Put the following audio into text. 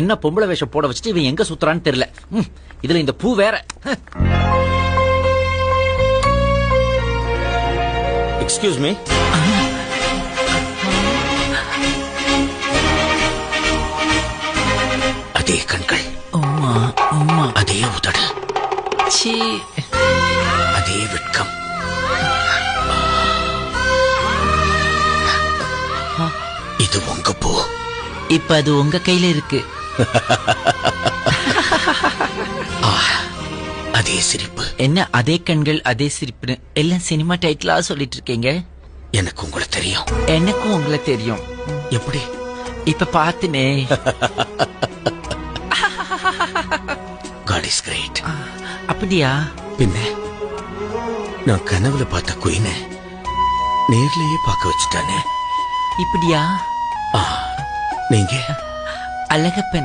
என்ன பொம்பளை வேஷம் போட வச்சுட்டு இவன் எங்க சுத்துறான்னு தெரியல. ம், இதுல இந்த பூ வேற. எக்ஸ்கியூஸ் மீ அதே கண்கள். அதே உதடு. சீ அதே வெட்கம். இது உங்க பூ. இப்ப அது உங்க கையில இருக்கு. அதே சிரிப்பு. என்ன அதே கண்கள் அதே சிரிப்புன்னு எல்லாம் சினிமா டைட்டிலா சொல்லிட்டு இருக்கீங்க எனக்கு உங்களை தெரியும். எனக்கும் உங்களை தெரியும். எப்படி? இப்ப பாத்துனே. காட் இஸ் கிரேட் அப்படியா? பின்ன நான் கனவுல பார்த்த குயின நேர்லயே பார்க்க வச்சுட்டானே. இப்படியா? நீங்க? அழகப்பன்.